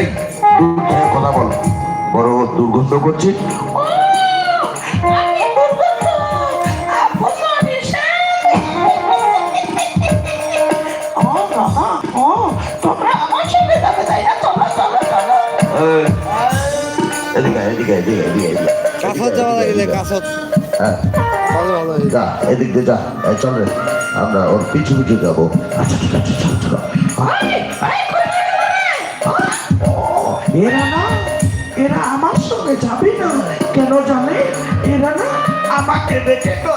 এই কথা বল। বড় দুর্গন্ধ করছে। এদিকে হ্যাঁ। ভালো ভালো যা এদিক দিয়ে যা। এই চল আমরা ওর পিছু পিছু যাব। আচ্ছা ঠিক আছে চল চল। এরা না এরা আমার সঙ্গে যাবে না। কেন জানে? এরা না আমাকে দেখে ডরাইছে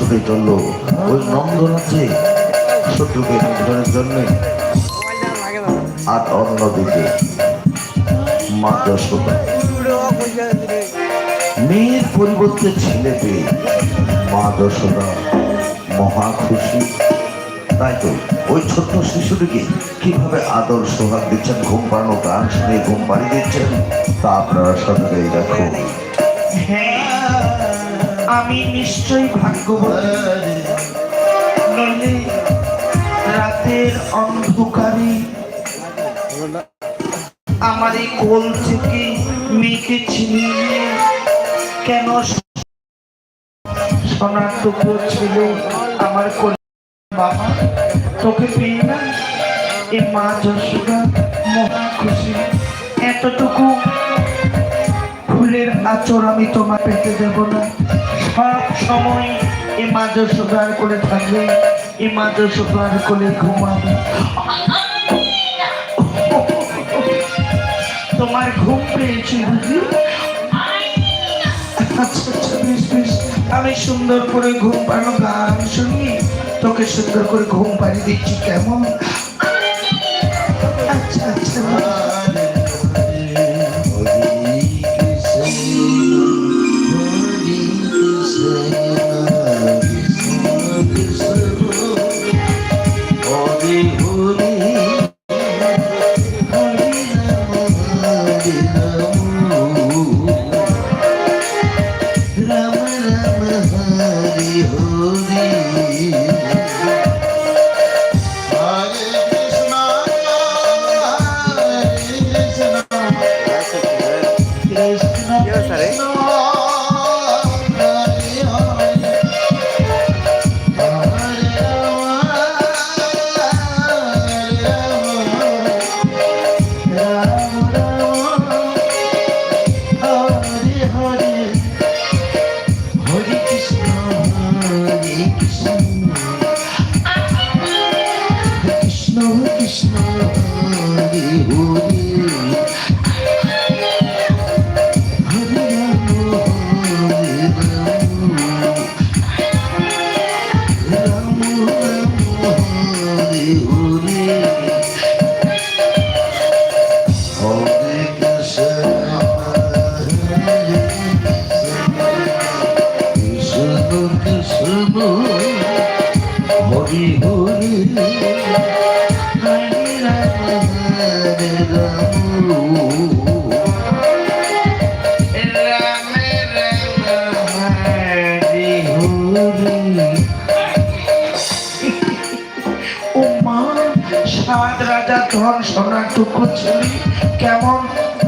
ছুটে চলল ওই নন্দরাজ্যে শত্রুকে নিধনের জন্য। আর অন্যদিকে মা যশোদা পুরো মেয়ের পরিবর্তে ছেলে পেয়ে মা যশোদা মহা খুশি। তাই তো, ওই ছোট্ট শিশুটিকে কীভাবে আদর সোহাগ দিচ্ছেন, ঘুম পাড়ানো গান শুনে ঘুম পাড়িয়ে দিচ্ছেন, তা আপনারা সকলেই দেখো হ্যাঁ। আমি নিশ্চয়ই ভাগ্যবতী। রাতের অন্ধকারে আমার এই কোল থেকে মেয়েকে ছিনিয়ে নিয়ে কেন টুকরো ছিল আমার বাবা, তোকে পেয়ে না? এই মা যশোদা মহা খুশি। এতটুকু ফুলের আচর আমি তোমার পেতে দেব না। সব সময় এ মা যশোদার কোলে থাকবে এ মা যশোদার কোলে ঘুমাবে। তোমার ঘুম পেয়েছি বুঝি আচ্ছা আচ্ছা আমি সুন্দর করে ঘুম পাড়ানো গান শুনি, তোকে সুন্দর করে ঘুম পাড়িয়ে দিচ্ছি, কেমন? সোনাটুকু ছেলে কেমন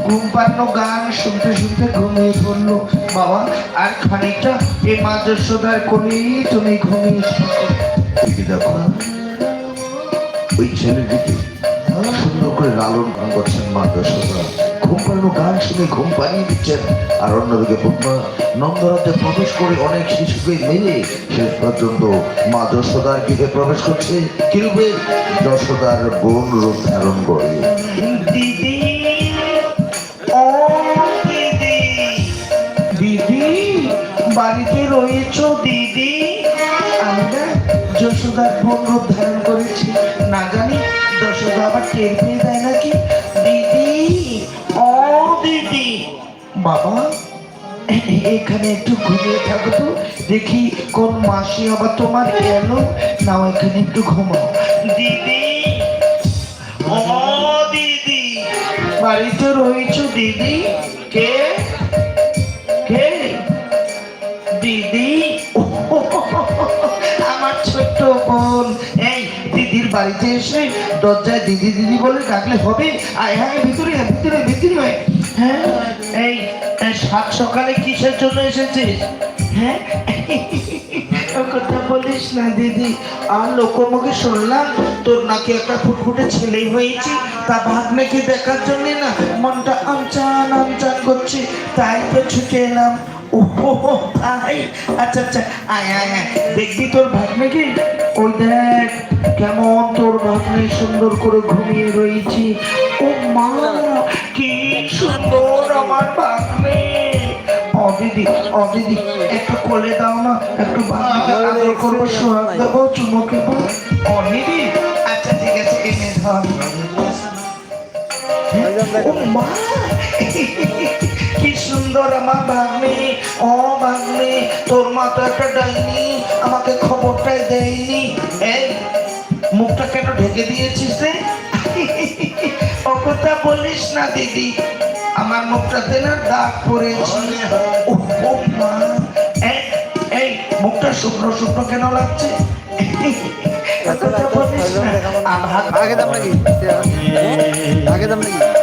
ঘুম পাড়ানো গান শুনতে শুনতে ঘুমিয়ে পড়ল? বাবা, আর খানিকটা এই মাদ্রাসার করেই তুমি ঘুমিয়ে দেখো ওই ছেলেটিকে সুন্দর করে লালন করছেন মা যশোদা ঘুম পাড়ানো গান শুনে ঘুম পাড়িয়ে দিচ্ছেন। আর অন্যদিকে ব্রহ্মা নন্দরাতে প্রবেশ করে অনেক শিশুকে মেরে শেষ পর্যন্ত মা যশোদার গৃহে প্রবেশ করছে। কিরূপে যশোদার বোন রূপ ধারণ করে। দিদি, বাড়িতে রয়েছো দিদি? যশোদার বোন রূপ ধারণ করেছি। না জানি, যশোদা আবার টের পেয়ে দেয় নাকি? বাবা? এখানে একটু ঘুমিয়ে থাকো তো। দেখি কোন মাসি আবার তোমার গেল নাও এখানে একটু ঘুমাও। দিদি ও দিদি বাড়িতে রয়েছো দিদি? কে? কে? দিদি? আমার ছোট্ট বোন। এই দিদির বাড়িতে এসে দরজায় দিদি দিদি বলে ডাকলে হবে? আয় হ্যাঁ ভিতরে ভিতরে ভিতরে। হ্যাঁ এই সাত সকালে কিসের জন্য এসেছিস? হ্যাঁ? কথা বলিস না, দিদি। আর লোকমুখে শুনলাম তোর নাকি একটা ফুটফুটে ছেলে হয়েছে, তা ভাগ্নেকে দেখার জন্য না মনটা আমচান আমচান করছে, তাই তো ছুটে এলাম। ও তাই আচ্ছা আচ্ছা আয় আয় দেখবি তোর ভাগ্নেকে ওই দেখ, কেমন তোর ভাগ্নে সুন্দর করে ঘুমিয়ে রয়েছে। ও মা, কি সুন্দর আমার ভাগ্নে। ও দিদি ও দিদি, একটু কোলে দাও না, একটু ভাগ্নেকে আদর করব, সোহাগ দেবো চুমো ও দিদি আচ্ছা ঠিক আছে, এনে ধর। কি সুন্দর আমার ভাগ্নে ও ভাগ্নে তোর মা তো একটা ডাইনি আমাকে খবরটাই দেয়নি। এই মুখটা কেন ঢেকে দিয়েছিস রে? ও কথা বলিস না দিদি। আমার মুখটাতে না দাগ পড়েছে। এই, মুখটা শুকনো শুকনো কেন লাগছে? আগে দাম নাকি? আগে দাম নাকি?